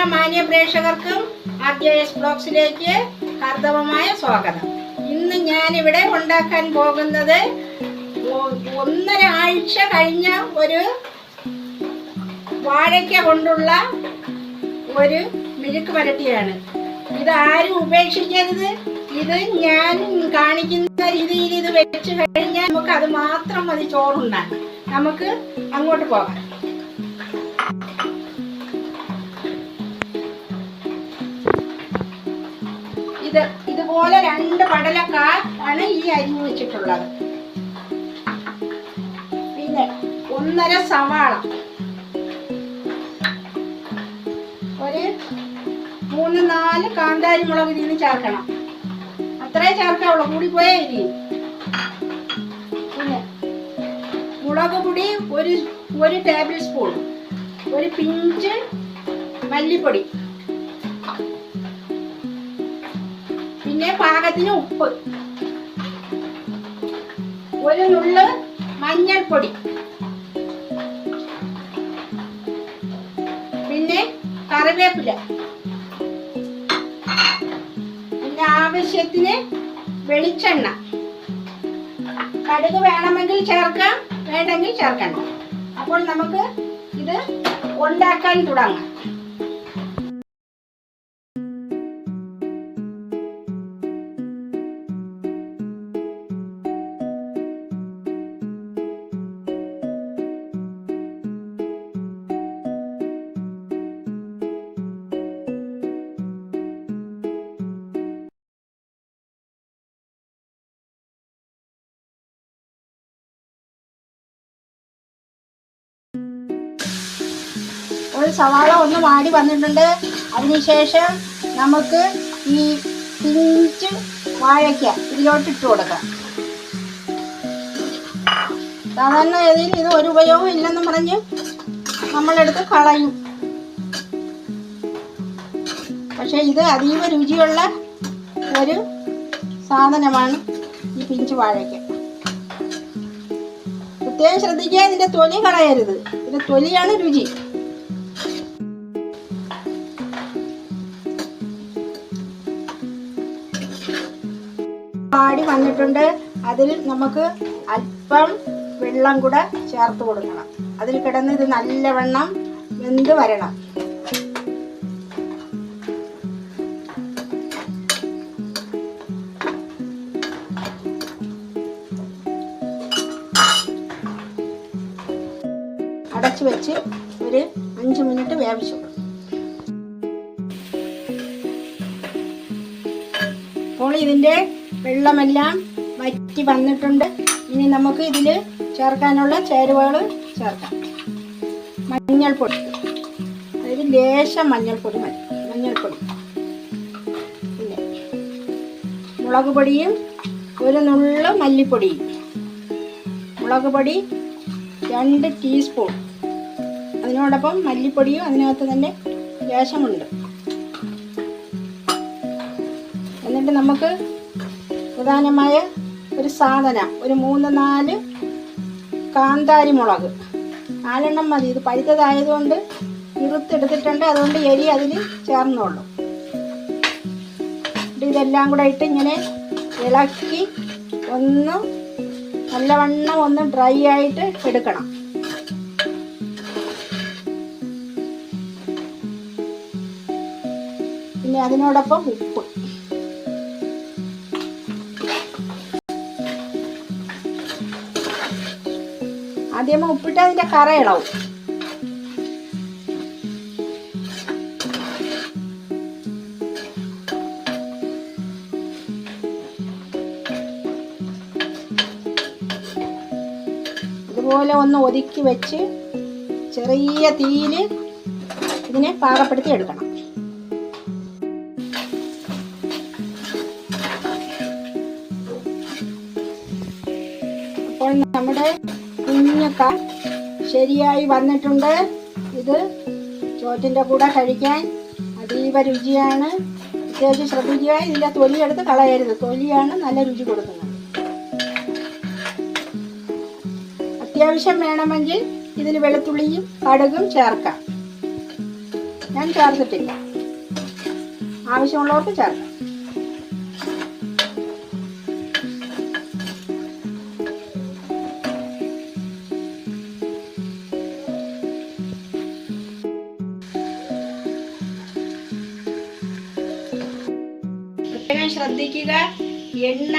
എല്ലാ മാന്യ പ്രേക്ഷകർക്കും ആർ ജെ എസ് സ്വാഗതം. ഇന്ന് ഞാൻ ഇവിടെ ഉണ്ടാക്കാൻ പോകുന്നത് ഒന്നര ആഴ്ച കഴിഞ്ഞ ഒരു വാഴയ്ക്ക കൊണ്ടുള്ള ഒരു മിഴുക്ക് വരട്ടിയാണ് ഇത് ആരും ഉപേക്ഷിക്കരുത്. ഇത് ഞാൻ കാണിക്കുന്ന രീതിയിൽ ഇത് വെച്ച് കഴിഞ്ഞാൽ നമുക്ക് അത് മാത്രം മതി ചോറുണ്ടാക്കാം നമുക്ക് അങ്ങോട്ട് പോകാം. ഇത് ഇതുപോലെ രണ്ട് പടലക്കാർ ആണ് ഈ അരിഞ്ഞു വെച്ചിട്ടുള്ളത്. പിന്നെ ഒന്നര സവാള. ഒരു മൂന്ന് നാല് കാന്താരി മുളക് ഇതിന് ചേർക്കണം. അത്രേ ചേർക്കാവുള്ളൂ. കൂടി പോയേ ഇനി. പിന്നെ മുളക് പൊടി ഒരു ഒരു ടേബിൾ സ്പൂൺ. ഒരു പിഞ്ച് മല്ലിപ്പൊടി. പിന്നെ പാകത്തിന് ഉപ്പ്. ഒരു നുള്ള് മഞ്ഞൾപ്പൊടി. പിന്നെ കറിവേപ്പില. പിന്നെ ആവശ്യത്തിന് വെളിച്ചെണ്ണ. കടുക് വേണമെങ്കിൽ ചേർക്കാം വേണ്ടെങ്കിൽ ചേർക്കണ്ട. അപ്പോൾ നമുക്ക് ഇത് ഉണ്ടാക്കാൻ തുടങ്ങാം. ഒരു സവാള ഒന്ന് വാടി വന്നിട്ടുണ്ട്. അതിനുശേഷം നമുക്ക് ഈ പിഞ്ച് വാഴയ്ക്ക ഇതിലോട്ട് ഇട്ട് കൊടുക്കാം. സാധാരണ ഗതിയിൽ ഇത് ഒരു ഉപയോഗം ഇല്ലെന്ന് പറഞ്ഞ് നമ്മളെടുത്ത് കളയും. പക്ഷെ ഇത് അതീവ രുചിയുള്ള ഒരു സാധനമാണ് ഈ പിഞ്ച് വാഴയ്ക്ക. പ്രത്യേകം ശ്രദ്ധിക്കുക ഇതിന്റെ തൊലി കളയരുത്. ഇതിന്റെ തൊലിയാണ് രുചി. പാടി വന്നിട്ടുണ്ട്. അതിൽ നമുക്ക് അല്പം വെള്ളം കൂടെ ചേർത്ത് കൊടുക്കണം. അതിൽ കിടന്ന് ഇത് നല്ലവണ്ണം വെന്ത് വരണം. അടച്ചു വെച്ച് ഒരു അഞ്ച് മിനിറ്റ് വേവിച്ചു. ഇതിന്റെ വെള്ളമെല്ലാം വറ്റി വന്നിട്ടുണ്ട്. ഇനി നമുക്ക് ഇതിൽ ചേർക്കാനുള്ള ചേരുവകൾ ചേർക്കാം. മഞ്ഞൾപ്പൊടി. അതായത് ലേശം മഞ്ഞൾപ്പൊടി മതി. മഞ്ഞൾപ്പൊടി. പിന്നെ മുളക് പൊടിയും ഒരു നുള്ള മല്ലിപ്പൊടിയും. മുളക് പൊടി രണ്ട് ടീസ്പൂൺ. അതിനോടൊപ്പം മല്ലിപ്പൊടിയും അതിനകത്ത് തന്നെ ലേശമുണ്ട്. എന്നിട്ട് നമുക്ക് പ്രധാനമായ ഒരു സാധനം. ഒരു മൂന്ന് നാല് കാന്താരി മുളക്. നാലെണ്ണം മതി. ഇത് പഴുത്തതായതുകൊണ്ട് ഇറുത്തെടുത്തിട്ടുണ്ട്. അതുകൊണ്ട് എരി അതിൽ ചേർന്നോളൂ. ഇതെല്ലാം കൂടെ ഇട്ട് ഇങ്ങനെ ഇളക്കി ഒന്ന് നല്ലവണ്ണം ഒന്ന് ഡ്രൈ ആയിട്ട് എടുക്കണം. പിന്നെ അതിനോടൊപ്പം ഉപ്പ്. ആദ്യം ഉപ്പിട്ട് അതിന്റെ കറ ഇളവും. ഇതുപോലെ ഒന്ന് ഒതുക്കി വെച്ച് ചെറിയ തീയിൽ ഇതിനെ പാകപ്പെടുത്തി എടുക്കണം. അപ്പോൾ നമ്മുടെ കുഞ്ഞക്ക ശരിയായി വന്നിട്ടുണ്ട്. ഇത് ചോറ്റിന്റെ കൂടെ കഴിക്കാൻ അതീവ രുചിയാണ്. പ്രത്യേകിച്ച് ശ്രദ്ധിക്കുക. ഇതിന്റെ തൊലിയെടുത്ത് കളയരുത്. തൊലിയാണ് നല്ല രുചി കൊടുക്കുന്നത്. അത്യാവശ്യം വേണമെങ്കിൽ ഇതിൽ വെളുത്തുള്ളിയും കടുകും ചേർക്കാം. ഞാൻ ചേർത്തിട്ടില്ല. ആവശ്യമുള്ളവർക്ക് ചേർക്കാം. ശ്രദ്ധിക്കുക. എണ്ണ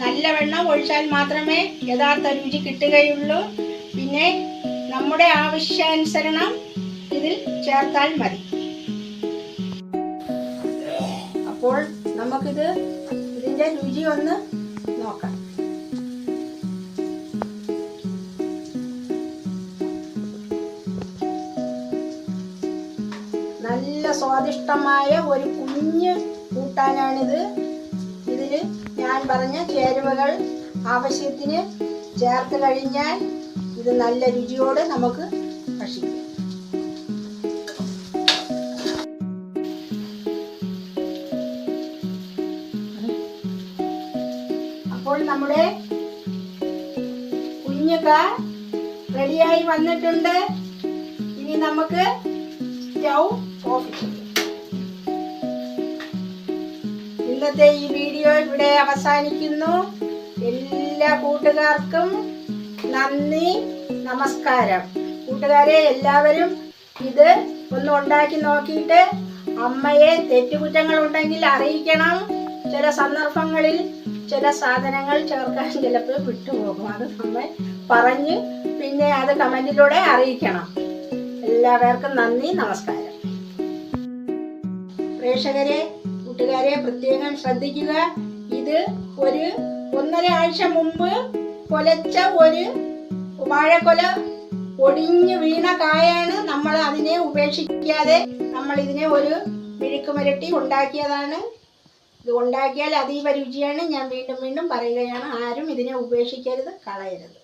നല്ലവണ്ണം ഒഴിച്ചാൽ മാത്രമേ യഥാർത്ഥ രുചി കിട്ടുകയുള്ളൂ. പിന്നെ നമ്മുടെ ആവശ്യാനുസരണം ഇതിൽ ചേർത്താൽ മതി. അപ്പോൾ നമുക്കിത് ഇതിന്റെ രുചി ഒന്ന് നോക്കാം. നല്ല സ്വാദിഷ്ടമായ ഒരു കുഞ്ഞ് കൂട്ടാനാണിത്. ഇതിന് ഞാൻ പറഞ്ഞ ചേരുവകൾ ആവശ്യത്തിന് ചേർത്ത് കഴിഞ്ഞാൽ ഇത് നല്ല രുചിയോടെ നമുക്ക് ഭക്ഷിക്കാം. അപ്പോൾ നമ്മുടെ കുഞ്ഞുക റെഡിയായി വന്നിട്ടുണ്ട്. ഇനി നമുക്ക് സ്റ്റൗ ഓഫ് ചെയ്യാം. ഇന്നത്തെ ഈ വീഡിയോ ഇവിടെ അവസാനിക്കുന്നു. എല്ലാ കൂട്ടുകാർക്കും നന്ദി നമസ്കാരം. കൂട്ടുകാരെ എല്ലാവരും ഇത് ഒന്ന് ഉണ്ടാക്കി നോക്കിയിട്ട് അമ്മയെ തെറ്റുകുറ്റങ്ങൾ ഉണ്ടെങ്കിൽ അറിയിക്കണം. ചില സന്ദർഭങ്ങളിൽ ചില സാധനങ്ങൾ ചേർക്കാൻ ചിലപ്പോൾ വിട്ടുപോകും. അത് നമ്മൾ പറഞ്ഞ് പിന്നെ അത് കമന്റിലൂടെ അറിയിക്കണം. എല്ലാവർക്കും നന്ദി നമസ്കാരം. പ്രേക്ഷകരെ കൂട്ടുകാരെ പ്രത്യേകം ശ്രദ്ധിക്കുക. ഇത് ഒരു ഒന്നര ആഴ്ച മുമ്പ് കൊലച്ച ഒരു വാഴക്കൊല ഒടിഞ്ഞു വീണ കായാണ് നമ്മൾ അതിനെ ഉപേക്ഷിക്കാതെ നമ്മൾ ഇതിനെ ഒരു മെഴുക്കുമരട്ടി ഉണ്ടാക്കിയതാണ്. ഇത് ഉണ്ടാക്കിയാൽ അതീവ രുചിയാണ്. ഞാൻ വീണ്ടും വീണ്ടും പറയുകയാണ് ആരും ഇതിനെ ഉപേക്ഷിക്കരുത് കളയരുത്.